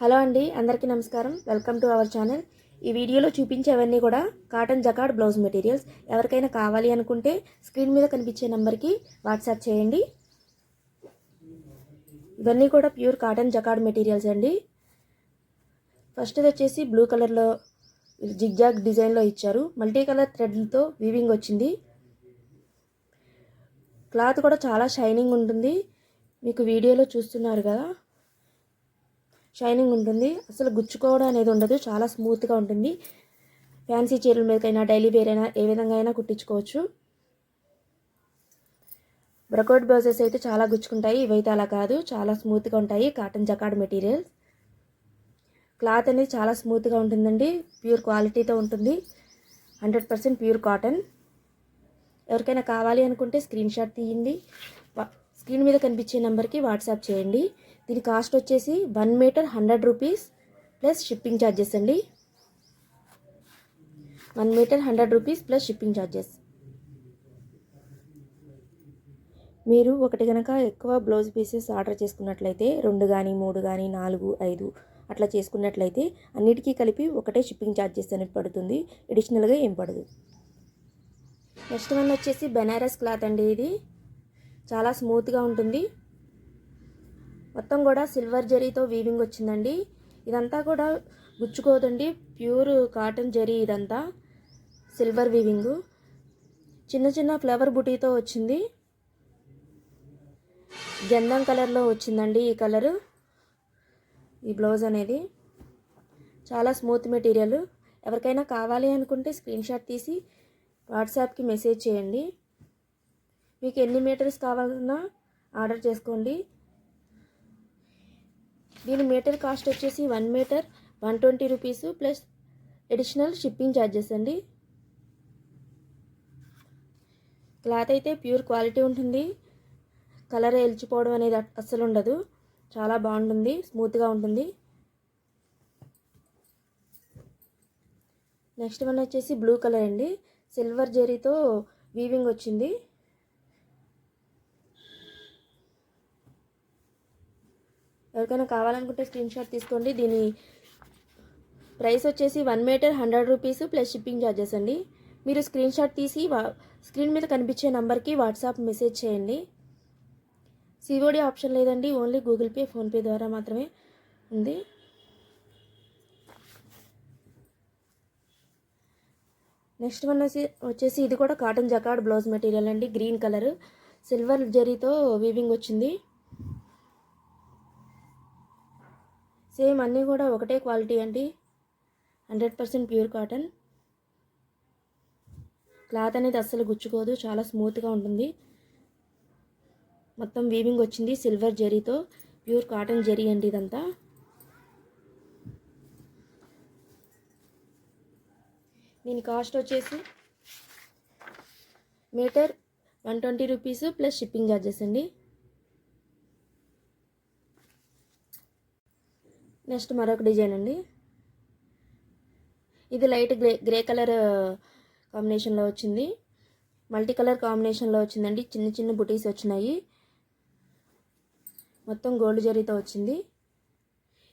Hello అండి అందరికీ నమస్కారం. Welcome to our channel. ఈ వీడియోలో చూపించేవన్నీ కూడా కాటన్ జకాడ్ బ్లౌజ్ మెటీరియల్స్. ఎవరికైనా కావాలి అనుకుంటే స్క్రీన్ మీద కనిపించే నెంబర్కి వాట్సాప్ చేయండి. ఇవన్నీ కూడా ప్యూర్ కాటన్ జకాడ్ మెటీరియల్స్ అండి. ఫస్ట్ వచ్చేసి బ్లూ కలర్లో జిగ్జాగ్ డిజైన్లో ఇచ్చారు. మల్టీ కలర్ థ్రెడ్లతో వీవింగ్ వచ్చింది. క్లాత్ కూడా చాలా షైనింగ్ ఉంటుంది. మీకు వీడియోలో చూస్తున్నారు కదా. షైనింగ్ ఉంటుంది. అసలు గుచ్చుకోవడం అనేది ఉండదు. చాలా స్మూత్గా ఉంటుంది. ఫ్యాన్సీ చీరల మీదకైనా డైలీ వేర్ అయినా ఏ విధంగా అయినా కుట్టించుకోవచ్చు. బ్రకౌట్ బ్లౌజెస్ అయితే చాలా గుచ్చుకుంటాయి. ఇవైతే అలా కాదు. చాలా స్మూత్గా ఉంటాయి. కాటన్ జకాడ్ మెటీరియల్స్ క్లాత్ అనేది చాలా స్మూత్గా ఉంటుందండి. ప్యూర్ క్వాలిటీతో ఉంటుంది. Hundred percent pure cotton. ఎవరికైనా కావాలి అనుకుంటే స్క్రీన్ షాట్ తీయండి. స్క్రీన్ మీద కనిపించే నెంబర్కి వాట్సాప్ చేయండి. దీని కాస్ట్ వచ్చేసి one metre hundred rupees plus shipping charges అండి. One metre hundred rupees plus shipping charges మీరు ఒకటి కనుక ఎక్కువ బ్లౌజ్ పీసెస్ ఆర్డర్ చేసుకున్నట్లయితే రెండు కానీ మూడు కానీ నాలుగు ఐదు అట్లా చేసుకున్నట్లయితే అన్నిటికీ కలిపి ఒకటే షిప్పింగ్ ఛార్జెస్ అనేది పడుతుంది. అడిషనల్గా ఏం పడదు. నెక్స్ట్ వన్ వచ్చేసి బెనారస్ క్లాత్ అండి ఇది. చాలా స్మూత్గా ఉంటుంది. మొత్తం కూడా సిల్వర్ జరీతో వీవింగ్ వచ్చిందండి. ఇదంతా కూడా గుచ్చుకోదండి. ప్యూర్ కాటన్ జరీ ఇదంతా సిల్వర్ వీవింగ్ చిన్న చిన్న ఫ్లవర్ బుటీతో వచ్చింది. గంధం కలర్లో వచ్చిందండి ఈ కలరు ఈ బ్లౌజ్ అనేది. చాలా స్మూత్ మెటీరియల్. ఎవరికైనా కావాలి అనుకుంటే స్క్రీన్ షాట్ తీసి వాట్సాప్కి మెసేజ్ చేయండి. మీకు ఎన్ని మీటర్స్ కావాలన్నా ఆర్డర్ చేసుకోండి. దీని మీటర్ కాస్ట్ వచ్చేసి one metre one twenty rupees plus additional shipping charges అండి. క్లాత్ అయితే ప్యూర్ క్వాలిటీ ఉంటుంది. కలర్ ఎల్చిపోవడం అనేది అస్సలు ఉండదు. చాలా బాగుంటుంది స్మూత్గా ఉంటుంది. నెక్స్ట్ వన్ వచ్చేసి బ్లూ కలర్ అండి. సిల్వర్ జెరీతో వీవింగ్ వచ్చింది. ఎవరికైనా కావాలనుకుంటే స్క్రీన్ షాట్ తీసుకోండి. దీని ప్రైస్ వచ్చేసి one metre hundred rupees plus shipping charges అండి. మీరు స్క్రీన్ షాట్ తీసి వా స్క్రీన్ మీద కనిపించే నెంబర్కి వాట్సాప్ మెసేజ్ చేయండి. సిఓడి ఆప్షన్ లేదండి. ఓన్లీ గూగుల్ పే ఫోన్పే ద్వారా మాత్రమే ఉంది. నెక్స్ట్ వన్ వచ్చేసి ఇది కూడా కాటన్ జకాడ్ బ్లౌజ్ మెటీరియల్ అండి. Green colour. సిల్వర్ జరీతో వీవింగ్ వచ్చింది. సేమ్ అన్నీ కూడా ఒకటే క్వాలిటీ అండి. Hundred percent pure cotton. Cloth అనేది అస్సలు గుచ్చుకోదు చాలా స్మూత్గా ఉంటుంది. మొత్తం వీవింగ్ వచ్చింది సిల్వర్ జరీతో. ప్యూర్ కాటన్ జరీ అండి ఇదంతా. దీని కాస్ట్ వచ్చేసి metre one twenty rupees plus shipping charges అండి. నెక్స్ట్ మరొక డిజైన్ అండి. ఇది లైట్ గ్రే గ్రే కలర్ కాంబినేషన్లో వచ్చింది. మల్టీ కలర్ కాంబినేషన్లో వచ్చిందండి. చిన్న చిన్న బుటీస్ వచ్చినాయి. మొత్తం గోల్డ్ జరీతో వచ్చింది.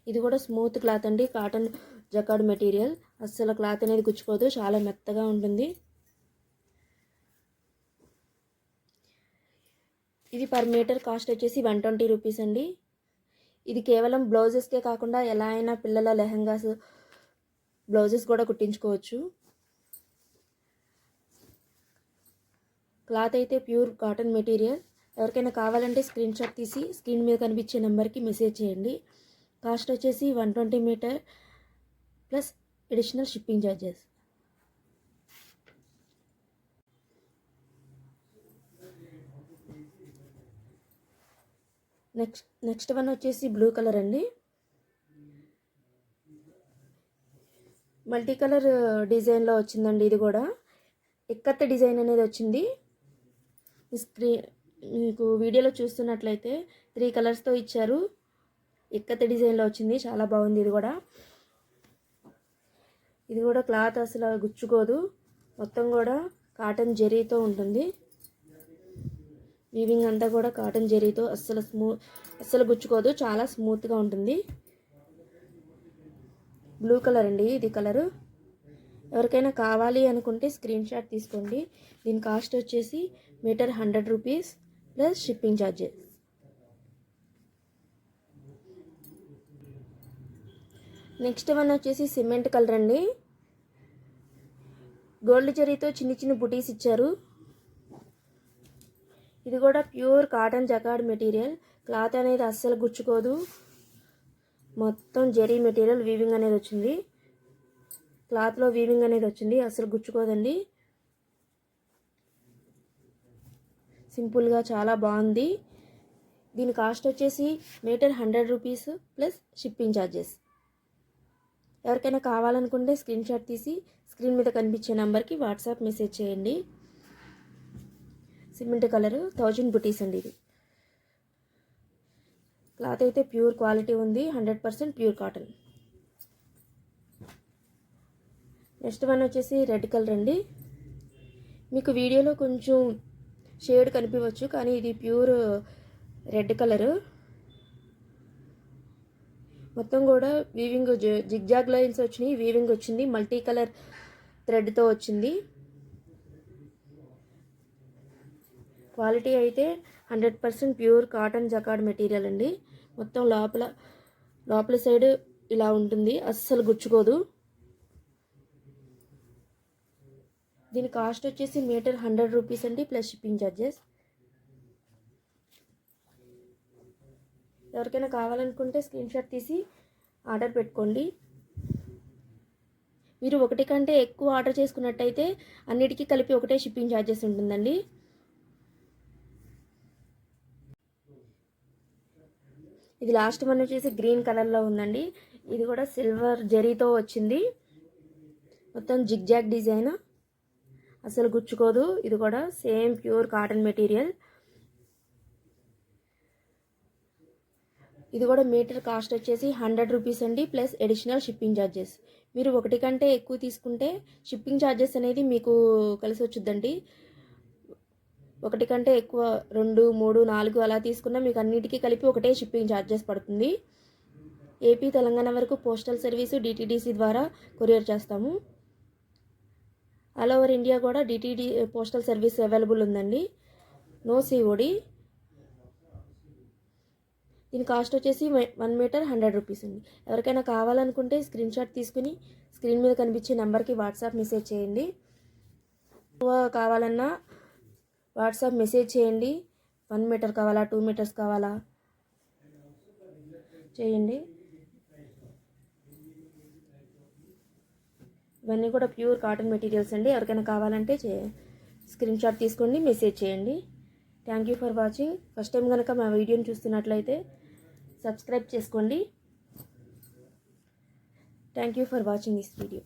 ఇది కూడా స్మూత్ క్లాత్ అండి. Cotton jacquard material. అస్సలు క్లాత్ అనేది గుచ్చుకోదు. చాలా మెత్తగా ఉంటుంది. ఇది పర్ మీటర్ కాస్ట్ వచ్చేసి వన్ ట్వంటీ రూపీస్ అండి. ఇది కేవలం బ్లౌజెస్కే కాకుండా ఎలా అయినా పిల్లల లెహంగాస్ బ్లౌజెస్ కూడా కుట్టించుకోవచ్చు. క్లాత్ అయితే ప్యూర్ కాటన్ మెటీరియల్. ఎవరికైనా కావాలంటే స్క్రీన్ షాట్ తీసి స్క్రీన్ మీద కనిపించే నెంబర్కి మెసేజ్ చేయండి. కాస్ట్ వచ్చేసి one twenty metre plus additional shipping charges next next one వచ్చేసి బ్లూ కలర్ అండి. మల్టీ కలర్ డిజైన్లో వచ్చిందండి ఇది కూడా. ఎక్కత్త డిజైన్ అనేది వచ్చింది. ఈ స్క్రీన్ మీకు వీడియోలో చూస్తున్నట్లయితే త్రీ కలర్స్తో ఇచ్చారు. ఎక్కత్త డిజైన్లో వచ్చింది. చాలా బాగుంది ఇది కూడా. ఇది కూడా క్లాత్ అసలు గుచ్చుకోదు. మొత్తం కూడా కాటన్ జరీతో ఉంటుంది. వీవింగ్ అంతా కూడా కాటన్ జరీతో అస్సలు స్మూ అస్సలు గుచ్చుకోదు. చాలా స్మూత్గా ఉంటుంది. బ్లూ కలర్ అండి ఇది కలరు. ఎవరికైనా కావాలి అనుకుంటే స్క్రీన్ షాట్ తీసుకోండి. దీని కాస్ట్ వచ్చేసి metre hundred rupees plus shipping charges next one వచ్చేసి సిమెంట్ కలర్ అండి. గోల్డ్ జరీతో చిన్న చిన్న బుటీస్ ఇచ్చారు. ఇది కూడా pure cotton jacquard material. Cloth అనేది అస్సలు గుచ్చుకోదు. మొత్తం జరీ మెటీరియల్ వీవింగ్ అనేది వచ్చింది. క్లాత్లో వీవింగ్ అనేది వచ్చింది. అస్సలు గుచ్చుకోదండి. సింపుల్గా చాలా బాగుంది. దీని కాస్ట్ వచ్చేసి metre hundred rupees plus shipping charges ఎవరికైనా కావాలనుకుంటే స్క్రీన్ షాట్ తీసి స్క్రీన్ మీద కనిపించే నెంబర్కి వాట్సాప్ మెసేజ్ చేయండి. సిమెంట్ కలర్ థౌజండ్ బుటీస్ అండి ఇది. క్లాత్ అయితే ప్యూర్ క్వాలిటీ ఉంది hundred percent pure cotton. Next one వచ్చేసి రెడ్ కలర్ అండి. మీకు వీడియోలో కొంచెం షేడ్ కనిపించవచ్చు కానీ ఇది ప్యూర్ రెడ్ కలరు. మొత్తం కూడా వీవింగ్ జిగ్జాగ్ లైన్స్ వచ్చినాయి వీవింగ్ వచ్చింది మల్టీ కలర్ థ్రెడ్తో వచ్చింది. క్వాలిటీ అయితే hundred percent pure cotton jacquard material అండి. మొత్తం లోపల లోపల సైడ్ ఇలా ఉంటుంది. అస్సలు గుచ్చుకోదు. దీని కాస్ట్ వచ్చేసి మీటర్ హండ్రెడ్ రూపీస్ అండి ప్లస్ షిప్పింగ్ ఛార్జెస్ ఎవరికైనా కావాలనుకుంటే స్క్రీన్ షాట్ తీసి ఆర్డర్ పెట్టుకోండి. మీరు ఒకటి కంటే ఎక్కువ ఆర్డర్ చేసుకున్నట్టయితే అన్నిటికీ కలిపి ఒకటే షిప్పింగ్ ఛార్జెస్ ఉంటుందండి. ఇది లాస్ట్ వన్ వచ్చేసి గ్రీన్ కలర్లో ఉందండి. ఇది కూడా సిల్వర్ జరీతో వచ్చింది. మొత్తం జిగ్జాగ్ డిజైన్ అసలు గుచ్చుకోదు. ఇది కూడా సేమ్ ప్యూర్ కాటన్ మెటీరియల్ ఇది కూడా మీటర్ కాస్ట్ వచ్చేసి హండ్రెడ్ రూపీస్ అండి ప్లస్ అడిషనల్ షిప్పింగ్ ఛార్జెస్ మీరు ఒకటి కంటే ఎక్కువ తీసుకుంటే షిప్పింగ్ ఛార్జెస్ అనేది మీకు కలిసి వచ్చుద్దండి. ఒకటి కంటే ఎక్కువ రెండు మూడు నాలుగు అలా తీసుకున్నా మీకు అన్నిటికీ కలిపి ఒకటే షిప్పింగ్ ఛార్జెస్ పడుతుంది. ఏపీ తెలంగాణ వరకు పోస్టల్ సర్వీసు డిటీడీసీ ద్వారా కొరియర్ చేస్తాము. ఆల్ ఓవర్ ఇండియా కూడా డిటీడీ పోస్టల్ సర్వీస్ అవైలబుల్ ఉందండి. నో సిఓడి దీని కాస్ట్ వచ్చేసి వన్ మీటర్ హండ్రెడ్ రూపీస్ అండి. ఎవరికైనా కావాలనుకుంటే స్క్రీన్ షాట్ తీసుకుని స్క్రీన్ మీద కనిపించే నెంబర్కి వాట్సాప్ మెసేజ్ చేయండి. ఎక్కువ కావాలన్నా వాట్సాప్ మెసేజ్ చేయండి. వన్ మీటర్ కావాలా? టూ మీటర్స్ కావాలా? చేయండి. ఇవన్నీ కూడా ప్యూర్ కాటన్ మెటీరియల్స్ అండి. ఎవరికైనా కావాలంటే చే స్క్రీన్ షాట్ తీసుకోండి మెసేజ్ చేయండి. Thank you for watching. First time కనుక మా వీడియోని చూస్తున్నట్లయితే సబ్స్క్రైబ్ చేసుకోండి. Thank you for watching this video.